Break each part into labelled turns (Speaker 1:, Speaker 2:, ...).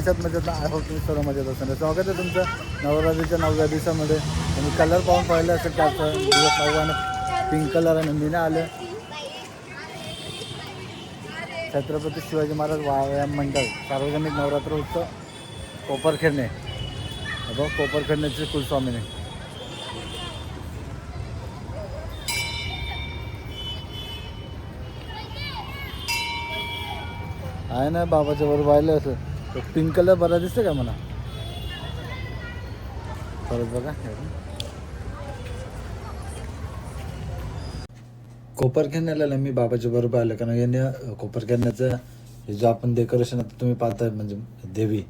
Speaker 1: कशात मजेत I hope तुम्ही सर्व मजेत असणार स्वागत आहे तुमचं नवरात्रीच्या नवव्या दिवसामध्ये. तुम्ही कलर पाहून पाहिलं असेल त्याचं दिवस नव्यानं पिंक कलर आणि मीनं आलं. छत्रपती शिवाजी महाराज व्यायाम मंडळ सार्वजनिक नवरात्र उत्सव कोपरखेडणे बघ कोपरखेडण्याचे कुलस्वामीने. आहे ना बाबाच्या बरोबर पाहिलं असं तो पिंक कलर बरा दिसतो का मला? परत बघा. कोपरखेडण्याला मी बाबाच्या बरोबर आलं कारण याने कोपरखेडण्याचं हे जो आपण डेकोरेशन आता तुम्ही पाहताय म्हणजे देवी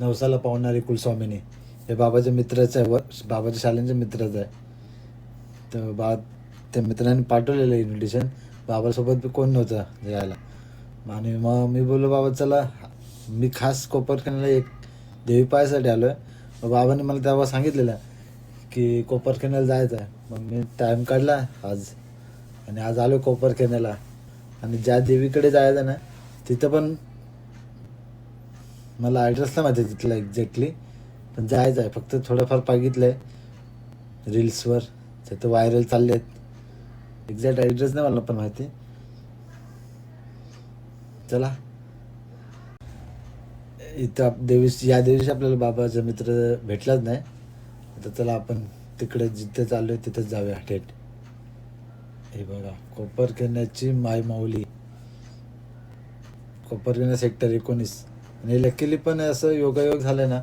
Speaker 1: नवसाला पावणारी कुलस्वामिनी हे बाबाच्या मित्राचं आहे व बाबाच्या शालेंच्या मित्राचं आहे. तर बा त्या मित्रांनी पाठवलेलं इन्व्हिटेशन बाबासोबत कोण नव्हतं जायला आणि मग मी बोललो बाबा चला मी खास कोपरखेडला एक देवी पाहायसाठी आलो आहे बाबांनी मला तेव्हा सांगितलेलं की कोपरखेडण्याला जायचं आहे. मग मी टाईम काढला आज. आणि आज आलो कोपरखेडण्याला आणि ज्या देवीकडे जायचं ना तिथं पण मला ॲड्रेस नाही माहिती तिथला एक्झॅक्टली पण जायचं आहे. फक्त थोडंफार बघितलं आहे रील्सवर तिथं व्हायरल चालले आहेत एक्झॅक्ट ॲड्रेस नाही मला पण माहिती. चला. इथं आप- देवीशी या दिवशी आपल्याला बाबाचा मित्र भेटलाच नाही. आता चला आपण तिकडे जिथे चाललो आहे तिथेच जाऊया थेट. हे बघा कोपरखेडण्याची माय माऊली. कोपरखेडणा सेक्टर एकोणीस. आणि लकीली पण असं योगायोग झालं ना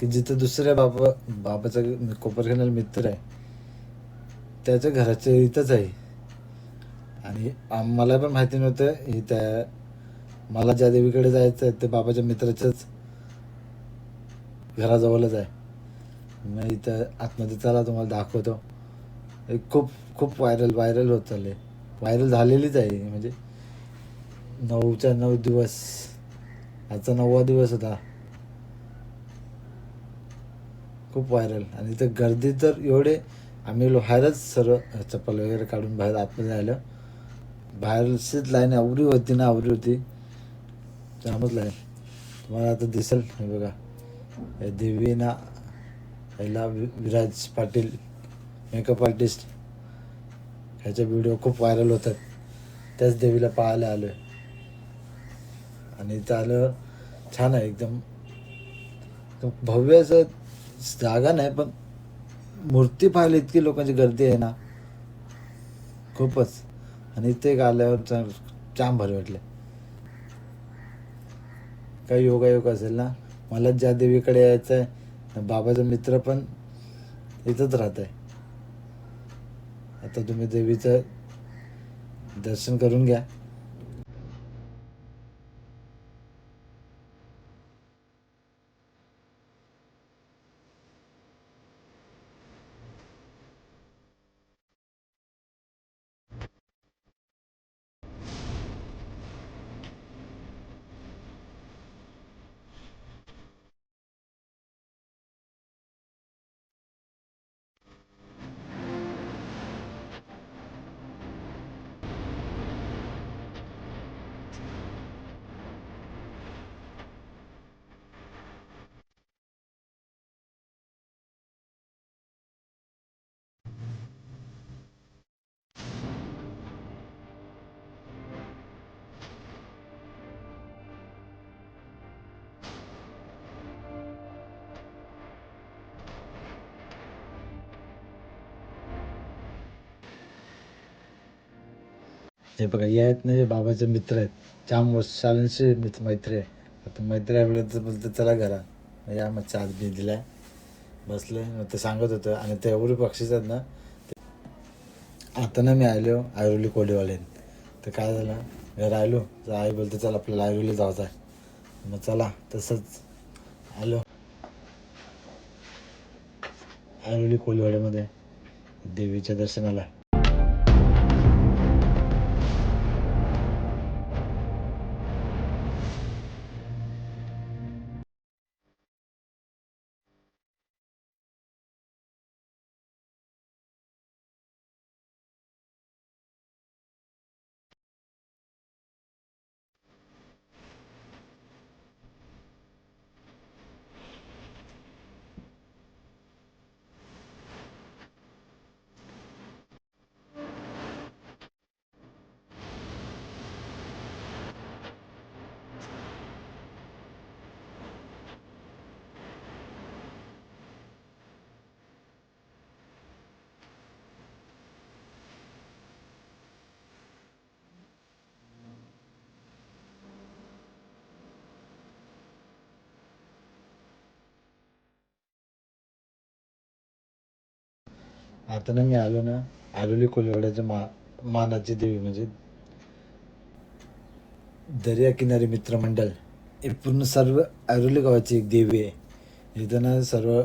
Speaker 1: की जिथं दुसऱ्या बाबा बाबाचा कोपरखेण्याला मित्र आहे त्याच्या घराच्या इथंच आहे. आणि मला पण माहिती नव्हतं हे त्या मला ज्या देवीकडे जायचं आहे ते बाबाच्या मित्राच्याच घराजवळच आहे. मग इथं आतमध्ये चला तुम्हाला दाखवतो. एक खूप खूप व्हायरल व्हायरल होत चालले व्हायरल झालेलीच आहे म्हणजे नऊच्या नऊ दिवस आजचा नववा दिवस होता. खूप व्हायरल आणि इथं गर्दी तर एवढे आम्ही बाहेरच सर्व चप्पल वगैरे काढून बाहेर आतमध्ये राहिलं बाहेरचीच लाईन आवरी होती ना आवरी होती. जामच लाईन तुम्हाला आता दिसेल हे बघा. हे देवी ह्याला वि- विराज पाटील मेकअप आर्टिस्ट ह्याचे व्हिडिओ खूप व्हायरल होतात. त्याच देवीला पाहायला आलो आहे आणि इथं आलं छान आहे एकदम. भव्य असं जागा नाही पण मूर्ती पाहायला इतकी लोकांची गर्दी आहे ना. खूपच. आणि इथे एक आल्यावर छान भर भारी वाटले. काही योगायोग असेल ना? मला ज्या देवीकडे यायचं आहे बाबाचा मित्र पण इथंच राहत आहे आता तुम्ही देवीचं दर्शन करून घ्या. हे बघा या आहेत ना हे बाबाचे मित्र आहेत. जाम शाळांशी मित्र मैत्री आहे. आता मैत्री आहे तर बोलतो चला घरा. या मग चार बी दिला बसले मग ते सांगत होतं. आणि ते एवढे पक्षीच आहेत ना ते- आता ना मी आलो आयरोली कोडीवालेन तर काय झालं? घर आलो तर आई बोलते चला आपल्याला आयरोली जायचं आहे. मग चला तसंच. आलो. आयरोली कोळीवाड्यामध्ये देवीच्या दर्शनाला. आता ना मी आलो ना आलोली कोलवाड्याच्या मा मानाची देवी म्हणजे दर्या किनारी मित्रमंडळ हे पूर्ण सर्व ऐरोली गावाची एक देवी आहे. इथं ना सर्व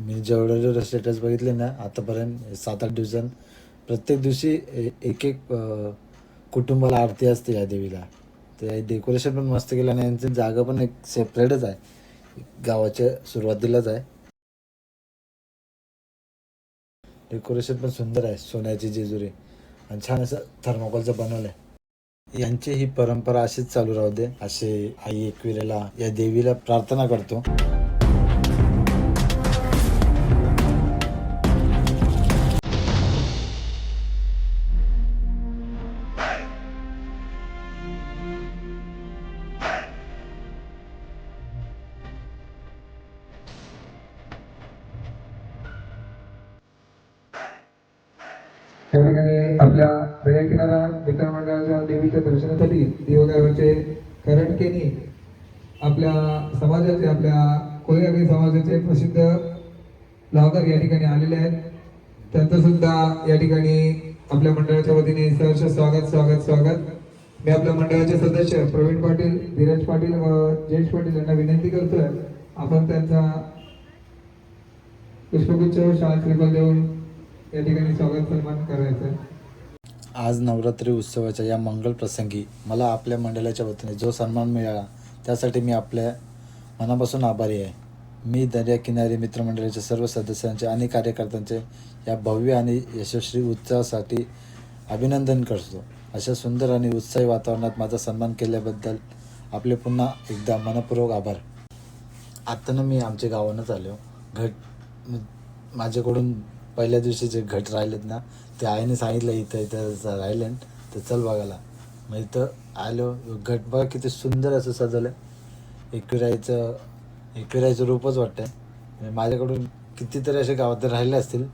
Speaker 1: मी जेवढे स्टेटस बघितले ना आतापर्यंत सात आठ दिवसांत प्रत्येक दिवशी ए- एक एक कुटुंबाला आरती असते या देवीला. ते डेकोरेशन पण मस्त केलं आणि यांची जागा पण एक सेपरेटच आहे. गावाच्या सुरुवातीलाच आहे. डेकोरेशन पण सुंदर आहे सोन्याची जेजुरी. आणि छान असं थर्माकोलचं बनवलं आहे यांची ही परंपरा अशीच चालू राहू दे. असे आई एकविरेला या देवीला प्रार्थना करतो.
Speaker 2: देवगावाचे करंटकेनी आपल्या समाजाचे आपल्या कोळीआगरी समाजाचे प्रसिद्ध ब्लॉगर या ठिकाणी आलेले आहेत त्यांचं सुद्धा या ठिकाणी आपल्या मंडळाच्या वतीने सहर्ष स्वागत स्वागत स्वागत मी आपल्या मंडळाचे सदस्य प्रवीण पाटील धीरज पाटील व जयेश पाटील यांना विनंती करतोय आपण त्यांचा पुष्पगुच्छ शाळा शाल देऊन या ठिकाणी स्वागत सन्मान करायचं आहे.
Speaker 1: आज नवरात्री उत्सवाच्या या मंगल प्रसंगी मला आपल्या मंडळाच्या वतीने जो सन्मान मिळाला त्यासाठी मी आपल्या मनापासून आभारी आहे. मी दर्याकिनारी मित्रमंडळाच्या सर्व सदस्यांचे आणि कार्यकर्त्यांचे या भव्य आणि यशस्वी उत्सवासाठी अभिनंदन करतो. अशा सुंदर आणि उत्साही वातावरणात माझा सन्मान केल्याबद्दल आपले पुन्हा एकदा मनपूर्वक आभार. आत्ताना मी आमच्या गावानंच आलो. घट माझ्याकडून पहिल्या दिवशी जे घट राहिलेत ना ते आईने सांगितलं इथं इथं राहिलं. तर चल बघायला. मग इथं आलो. घट बघा किती सुंदर असं सजवलं एकविरायचं एकविरायचं रूपच वाटतं म्हणजे माझ्याकडून कितीतरी असे गावात राहिले असतील.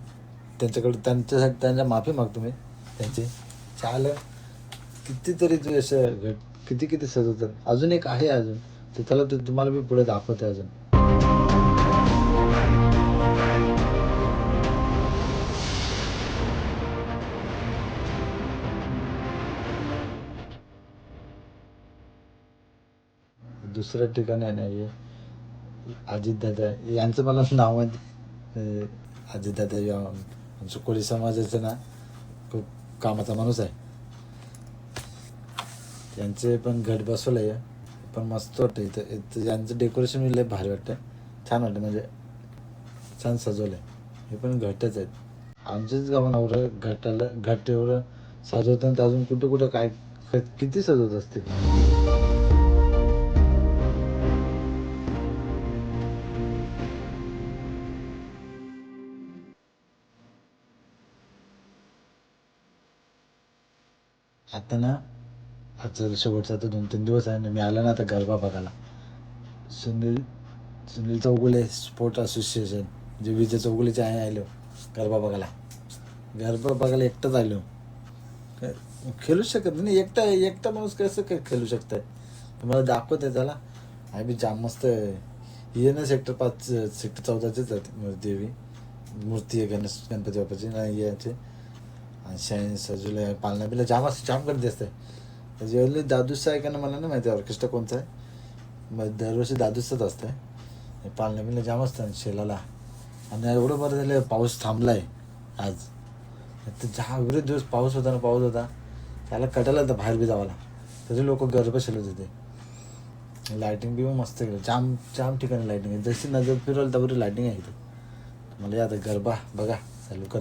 Speaker 1: त्यांच्याकडून त्यांच्यासाठी त्यांना माफी मागतो मी. त्यांची चाल कितीतरी तू असं घट किती किती सजवतात. अजून एक आहे अजून. तर त्याला ते तुम्हाला मी पुढे दाखवते अजून. दुसऱ्या ठिकाणी आहे ना हे अजितदादा यांचं मला नाव आहे. अजितदादा या आमचं कोळी समाजाचं ना खूप कामाचा माणूस आहे. यांचे पण घट बसवलं आहे. पण मस्त वाटतं इथं इथं यांचं डेकोरेशन मी लय भारी वाटतं छान वाटतं म्हणजे छान सजवलं आहे हे पण घटच आहेत. आमच्याच गावावर घटाला घट एवढं सजवताना अजून कुठं कुठं काय किती सजवत असतील? आता ना आजचा शेवटचा आता दोन तीन दिवस आहे ना मी आला ना आता गरबा बघायला. सुनील सुनील चौगुले स्पोर्ट असोसिएशन जे विजय चौगुलेचे आहे आलो हो, गरबा बघायला. गरबा बघायला एकटाच आलो हो. काय खेळूच शकत नाही. एकटा एकटा माणूस कसं काय खेळू शकताय? तुम्हाला दाखवत आहे त्याला. आहे बी जाम मस्त आहे. ना सेक्टर पाच सेक्टर चौदाचेच आहेत देवी. मूर्ती आहे गणेश गणपती बाप्पाची. नाही याचे आणि शाईन सजूला पालना बिला जाम जाम गर्दी असते. म्हणजे त्याच्यावरली दादूचं आहे का ना मला नाही माहिती ऑर्केस्ट्रा कोणचा आहे. मग दरवर्षी दादूचंच असतं. पालना बिला जाम असतं शेलाला. आणि एवढं बरं झालं पाऊस थांबला आहे आज. तर जहा एवढे दिवस पाऊस होता ना पाऊस होता. त्याला कटायला होता बाहेर बी जावाला. तरी लोक गरबा शेलत होते. लायटिंग बी मस्त केलं. जाम जाम ठिकाणी लायटिंग आहे. जशी नजर फिरवली त्यावर लायटिंग आहे इथं. मला या आता गरबा बघा चालू कर.